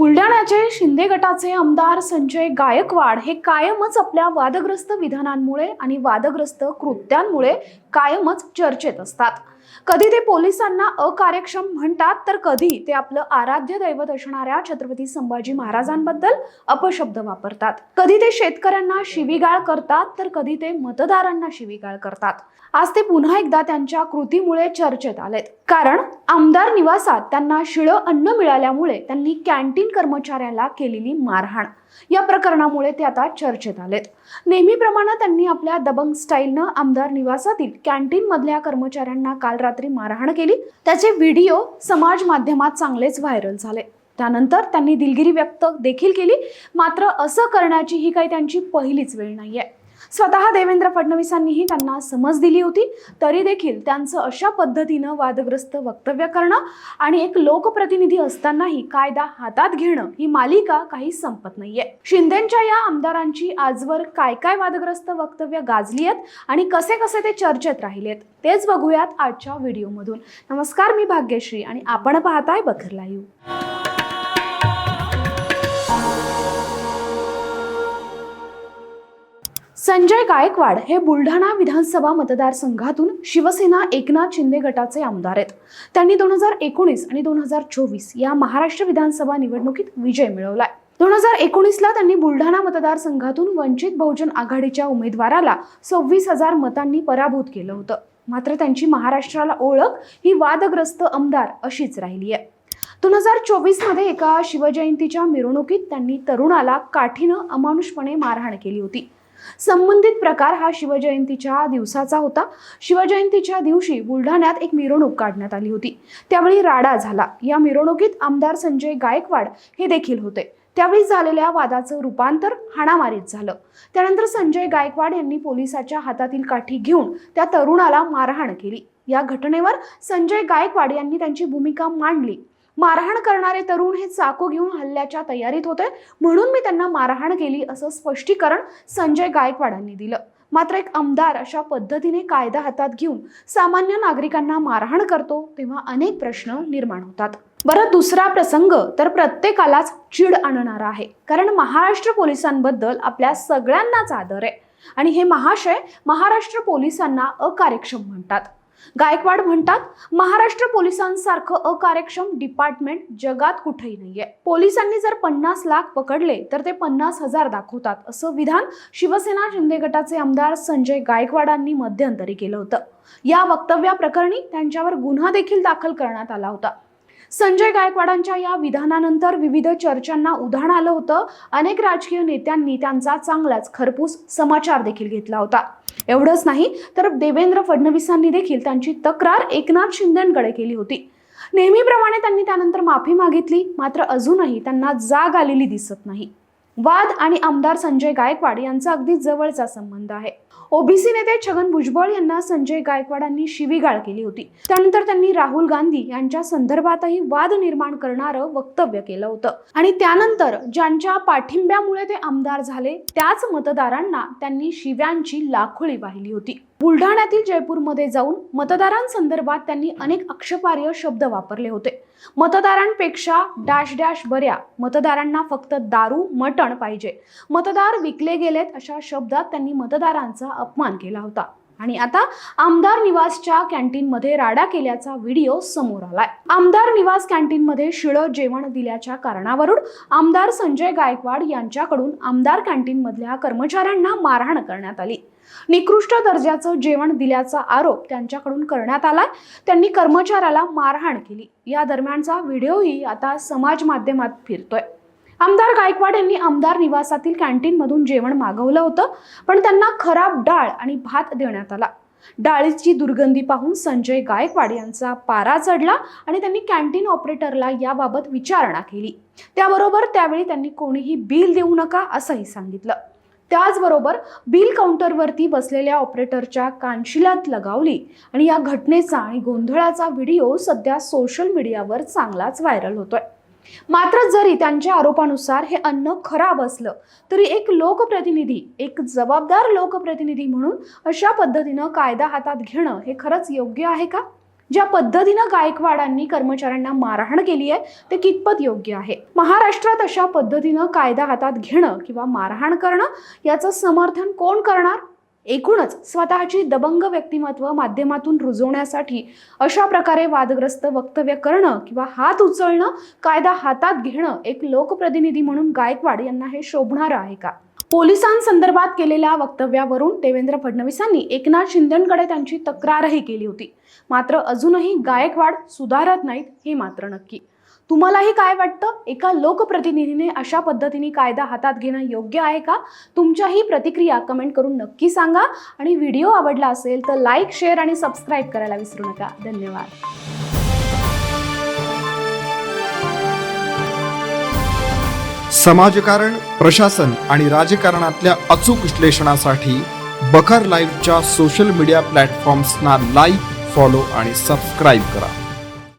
बुलढाण्याचे शिंदे गटाचे आमदार संजय गायकवाड हे कायमच आपल्या वादग्रस्त विधानांमुळे आणि वादग्रस्त कृत्यांमुळे कायमच चर्चेत असतात. कधी ते पोलिसांना अकार्यक्षम म्हणतात तर कधी ते आपलं आराध्य दैवत असणाऱ्या छत्रपती संभाजी महाराजांबद्दल अपशब्द वापरतात. कधी ते शेतकऱ्यांना शिवीगाळ करतात तर कधी ते मतदारांना शिवीगाळ करतात. आज ते पुन्हा एकदा त्यांच्या कृतीमुळे चर्चेत आलेत. कारण आमदार निवासात त्यांना शिळं अन्न मिळाल्यामुळे त्यांनी कॅन्टीन कर्मचाऱ्याला केलेली मारहाण. या प्रकरणामुळे ते आता चर्चेत आलेत. नेहमीप्रमाणे त्यांनी आपल्या दबंग स्टाईलनं आमदार निवासातील कॅन्टीन मधल्या कर्मचाऱ्यांना काल रात्री मारहाण केली. त्याचे व्हिडिओ समाज माध्यमात चांगलेच व्हायरल झाले. त्यानंतर त्यांनी दिलगिरी व्यक्त देखील केली. मात्र असं करण्याची ही काही त्यांची पहिलीच वेळ नाहीये. स्वतः देवेंद्र फडणवीसांनीही त्यांना समज दिली होती. तरी देखील त्यांचं अशा पद्धतीनं वादग्रस्त वक्तव्य करणं आणि एक लोकप्रतिनिधी असतानाही कायदा हातात घेणं ही मालिका काही संपत नाहीये. शिंदेच्या या आमदारांची आजवर काय काय वादग्रस्त वक्तव्य गाजली आहेत आणि कसे कसे ते चर्चेत राहिलेत तेच बघूयात आजच्या व्हिडिओमधून. नमस्कार मी भाग्यश्री आणि आपण पाहताय बखरला येऊ संजय गायकवाड हे बुलढाणा विधानसभा मतदारसंघातून शिवसेना एकनाथ शिंदे गटाचे आमदार आहेत. त्यांनी दोन हजार एकोणीस आणि दोन हजार चोवीस या महाराष्ट्र विधानसभा निवडणुकीत विजय मिळवलाय. दोन हजार एकोणीसला त्यांनी बुलढाणा मतदारसंघातून वंचित बहुजन आघाडीच्या उमेदवाराला सव्वीस हजार मतांनी पराभूत केलं होतं. मात्र त्यांची महाराष्ट्राला ओळख ही वादग्रस्त आमदार अशीच राहिली आहे दोन हजार चोवीसमध्ये एका शिवजयंतीच्या मिरवणुकीत त्यांनी तरुणाला काठीनं अमानुषपणे मारहाण केली होती. संबंधित प्रकार हा शिवजयंतीच्या दिवसाचा होता. शिवजयंतीच्या दिवशी बुलढाण्यात एक मिरवणूक काढण्यात आली होती. त्यावेळी राडा झाला. या मिरवणुकीत आमदार संजय गायकवाड हे देखील होते. त्यावेळी झालेल्या वादाचं रूपांतर हाणामारीत झालं. त्यानंतर संजय गायकवाड यांनी पोलिसाच्या हातातील काठी घेऊन त्या तरुणाला मारहाण केली. या घटनेवर संजय गायकवाड यांनी त्यांची भूमिका मांडली. मारहाण करणारे तरुण हे चाकू घेऊन हल्ल्याच्या तयारीत होते. म्हणून मी त्यांना मारहाण केली असं स्पष्टीकरण संजय गायकवाडांनी दिलं. मात्र एक आमदार अशा पद्धतीने कायदा हातात घेऊन सामान्य नागरिकांना मारहाण करतो तेव्हा अनेक प्रश्न निर्माण होतात. बरं दुसरा प्रसंग तर प्रत्येकालाच चिड आणणारा आहे. कारण महाराष्ट्र पोलिसांबद्दल आपल्या सगळ्यांनाच आदर आहे. आणि हे महाशय महाराष्ट्र पोलिसांना अकार्यक्षम म्हणतात. गायकवाड म्हणतात महाराष्ट्र पोलिसांसारखं अकार्यक्षम डिपार्टमेंट जगात कुठेही नाहीये. पोलिसांनी जर पन्नास लाख पकडले तर ते पन्नास हजार दाखवतात असं विधान शिवसेना शिंदे गटाचे आमदार संजय गायकवाडांनी मध्यंतरी केलं होतं. या वक्तव्याप्रकरणी त्यांच्यावर गुन्हा देखील दाखल करण्यात आला होता. संजय गायकवाडांच्या या विधानानंतर विविध चर्चांना उधाण आलं होतं. अनेक राजकीय नेत्यांनी त्यांचा चांगलाच खरपूस समाचार देखील घेतला होता. एवढंच नाही तर देवेंद्र फडणवीसांनी देखील त्यांची तक्रार एकनाथ शिंदेकडे केली होती. नेहमीप्रमाणे त्यांनी त्यानंतर माफी मागितली मात्र अजूनही त्यांना जाग आलेली दिसत नाही. वाद आणि आमदार संजय गायकवाड यांचा अगदी जवळचा संबंध आहे. ओबीसी नेते छगन भुजबळ यांना संजय गायकवाडांनी शिवीगाळ केली होती. त्यानंतर त्यांनी राहुल गांधी यांच्या संदर्भातही वाद निर्माण करणारं वक्तव्य केलं होतं. आणि त्यानंतर ज्यांच्या पाठिंब्यामुळे ते आमदार झाले त्याच मतदारांना त्यांनी शिव्यांची लाखोळी वाहिली होती. बुलढाण्यातील जयपूरमध्ये जाऊन मतदारांसंदर्भात त्यांनी अनेक आक्षेपार्ह शब्द वापरले होते. मतदारांपेक्षा डॅश डॅश बऱ्या मतदारांना फक्त दारू मटण पाहिजे. मतदार विकले गेलेत अशा शब्दात त्यांनी मतदारांचा अपमान केला होता. आणि आता आमदार निवासच्या कॅन्टीनमध्ये राडा केल्याचा व्हिडिओ समोर आलाय. आमदार निवास कॅन्टीनमध्ये शिळं जेवण दिल्याच्या कारणावरून आमदार संजय गायकवाड यांच्याकडून आमदार कॅन्टीनमधल्या कर्मचाऱ्यांना मारहाण करण्यात आली. निकृष्ट दर्जाचं जेवण दिल्याचा आरोप त्यांच्याकडून करण्यात आलाय. त्यांनी कर्मचाऱ्याला मारहाण केली. या दरम्यानचा व्हिडिओही आता समाज माध्यमात फिरतोय. आमदार गायकवाड यांनी आमदार निवासातील कॅन्टीनमधून जेवण मागवलं होतं पण त्यांना खराब डाळ आणि भात देण्यात आला. डाळीची दुर्गंधी पाहून संजय गायकवाड यांचा पारा चढला आणि त्यांनी कॅन्टीन ऑपरेटरला याबाबत विचारणा केली. त्याबरोबर त्यावेळी त्यांनी कोणीही बिल देऊ नका असंही सांगितलं. त्याचबरोबर बिल काउंटरवरती बसलेल्या ऑपरेटरच्या कानशिलात लगावली आणि या घटनेचा आणि गोंधळाचा व्हिडिओ सध्या सोशल मीडियावर चांगलाच व्हायरल होतोय. मात्र जरी त्यांच्या आरोपानुसार हे अन्न खराब असलं तरी एक लोकप्रतिनिधी एक जबाबदार लोकप्रतिनिधी म्हणून अशा पद्धतीनं कायदा हातात घेणं हे खरंच योग्य आहे का? ज्या पद्धतीनं गायकवाडांनी कर्मचाऱ्यांना मारहाण केली आहे ते कितपत योग्य आहे? महाराष्ट्रात अशा पद्धतीनं कायदा हातात घेणं किंवा मारहाण करणं याचं समर्थन कोण करणार? एकूणच स्वतःची दबंग व्यक्तिमत्व माध्यमातून रुजवण्यासाठी अशा प्रकारे वादग्रस्त वक्तव्य करणं किंवा हात उचलणं कायदा हातात घेणं एक लोकप्रतिनिधी म्हणून गायकवाड यांना हे शोभणारं आहे का? पोलिसांसंदर्भात केलेल्या वक्तव्यावरून देवेंद्र फडणवीसांनी एकनाथ शिंदेकडे त्यांची तक्रारही केली होती. मात्र अजूनही गायकवाड सुधारत नाहीत हे मात्र नक्की. तुम्हालाही काय वाटतं? एका लोकप्रतिनिधीने अशा पद्धतीने कायदा हातात घेणं योग्य आहे का? तुमच्याही प्रतिक्रिया कमेंट करून नक्की सांगा. आणि व्हिडिओ आवडला असेल तर लाईक शेअर आणि सबस्क्राईब करायला विसरू नका. धन्यवाद. समाजकारण प्रशासन आणि राजकारणातल्या अचूक विश्लेषणासाठी बखर लाईव्हच्या सोशल मीडिया प्लॅटफॉर्म्सना लाईक फॉलो आणि सबस्क्राईब करा.